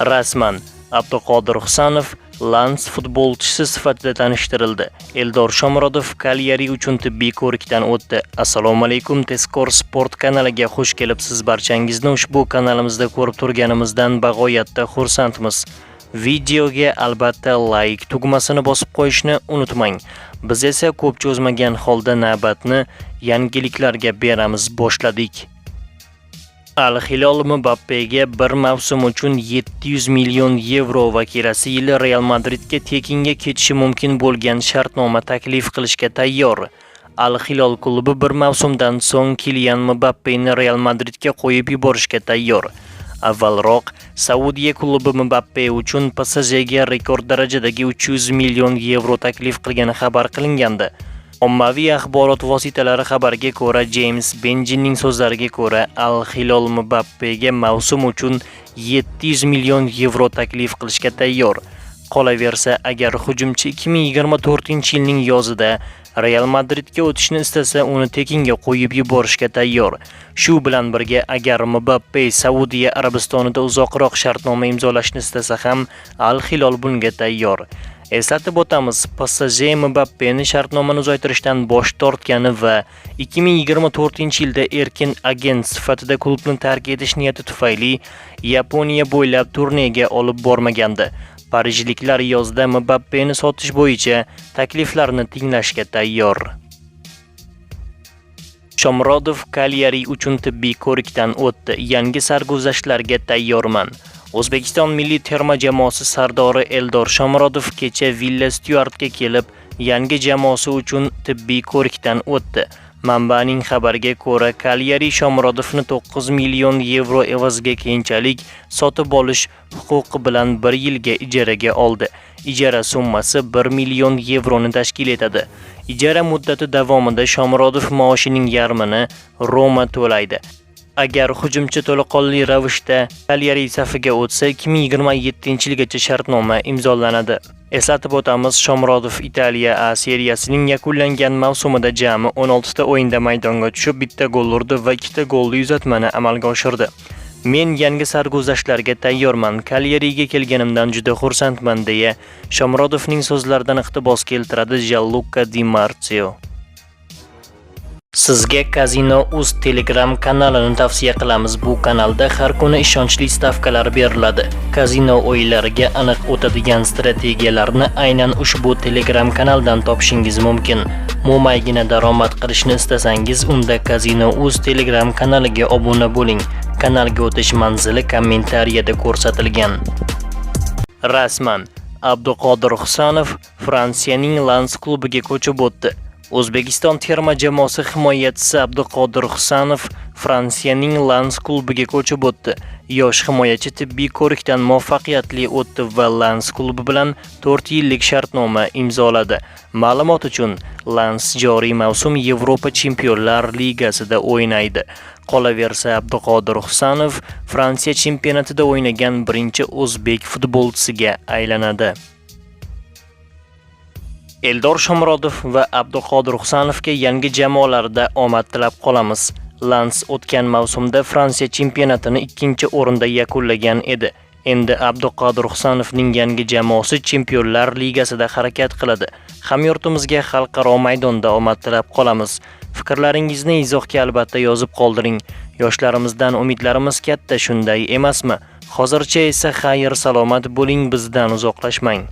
Rasman Abduqodir Husanov Lans futbolchisi sifatida tanishtirildi. Eldor Shomurodov Kalyari uchun tibbiy ko'rikdan o'tdi. Assalomu alaykum, Tezkor sport kanaliga xush kelibsiz. Barchangizni ushbu kanalimizda ko'rib turganimizdan bag'oyatda xursandmiz. Videoga albatta like tugmasini bosib qo'yishni unutmang. Biz esa ko'p cho'zmagan holda navbatni yangiliklarga beramiz boshladik. Al Hilol Mbappega bir mavsum uchun 700 million yevro va kelasi yili Real Madridga tekinga ketishi mumkin bo'lgan shartnoma taklif qilishga tayyor. Al Hilol klubi bir mavsumdan so'ng Kylian Mbappeni Real Madridga qo'yib yuborishga tayyor. Avvalroq Saudiya klubi Mbappe uchun PSJga rekord darajadagi 300 million yevro taklif qilgani xabar qilingandi. Ommaviy axborot vositalari xabariga ko'ra, James Benjinning so'zlariga ko'ra, Al Hilol Mbappega mavsum uchun 700 million yevro taklif qilishga tayyor. Qolaversa, agar hujumchi 2024-yilning yozida Real Madridga o'tishni istasa, uni tekinga qo'yib yuborishga tayyor. Shu bilan birga, agar Mbappe Saudiya Arabistonida uzoqroq shartnoma imzolashni istasa ham, Al Hilol bunga tayyor. Eslatib o'tamiz, PSG Mbappeni shartnomani uzaytirishdan bosh tortgani va 2024-yilda erkin agent sifatida klubni tark etish niyati tufayli Yaponiya bo'ylab turnega olib bormagandi. Parijliklar yozda Mbappeni sotish bo'yicha takliflarni tinglashga tayyor. Shomrodov Kalyari uchun tibbiy ko'rikdan o'tdi. Yangi sarguzashtlarga tayyorman. O'zbekiston milliy terma jamoasi sardori Eldor Shomurodov kecha Villa Stuartga kelib, yangi jamoasi uchun tibbiy ko'rikdan o'tdi. Manbaning xabariga ko'ra, Kalyari Shomurodovni 9 million yevro evaziga keyinchalik sotib olish huquqi bilan 1 yilga ijaraga oldi. Ijara summasi 1 million yevroni tashkil etadi. Ijara muddati davomida Shomurodov maoshining yarmini Roma to'laydi. Agar hujumchi to'laqonli ravishda Kalyari safiga o'tsa, 2027-yilgacha shartnoma imzolanadi. Eslatib o'tamiz, Shomurodov Italiya A seriyasining yakunlangan mavsumida jami 16 ta o'yinda maydonga tushib, bitta gol urdi va ikkita golli uzatmani amalga oshirdi. Men yangi sarguzashtlarga tayyorman. Kalyariga kelganimdan juda xursandman deya Shomurodovning so'zlaridan iqtibos keltiradi Gianluca Di Marzio. Sizga Casino Uz Telegram kanalini tavsiya qilamiz. Bu kanalda har kuni ishonchli stavkalar beriladi. Casino o'yinlariga aniq o'tadigan strategiyalarni aynan ushbu Telegram kanaldan topishingiz mumkin. Mo'maygina daromad qilishni istasangiz, unda Casino Uz Telegram kanaliga obuna bo'ling. Kanalga o'tish manzili kommentariyada ko'rsatilgan. Rasman Abduqodir Husanov Fransiyaning Lens klubiga ko'chib o'tdi. O'zbekiston terma jamoasi himoyachisi Abduqodir Husanov Fransiyaning Lens klubiga ko'chib o'tdi. Yosh himoyachi tibbiy ko'rikdan muvaffaqiyatli o'tdi va Lens klubi bilan 4 yillik shartnoma imzoladi. Ma'lumot uchun, Lens joriy mavsum Yevropa Chempionlar Ligasida o'ynaydi. Qolaversa, Abduqodir Husanov Fransiya chempionatida o'ynagan birinchi o'zbek futbolchisiga aylanadi. Eldor Shomurodov va Abduqodir Husanovga yangi jamoalarda omad tilab qolamiz. Lans o'tgan mavsumda Fransiya chempionatini 2-o'rinda yakunlagan edi. Endi Abduqodir Husanovning yangi jamoasi Chempionlar Ligasida harakat qiladi. Hamyurtimizga xalqaro maydonda omad tilab qolamiz. Fikrlaringizni izohga albatta yozib qoldiring. Yoshlarimizdan umidlarimiz katta, shunday emasmi? Hozircha esa xayr salomat bo'ling, bizdan uzoqlashmang.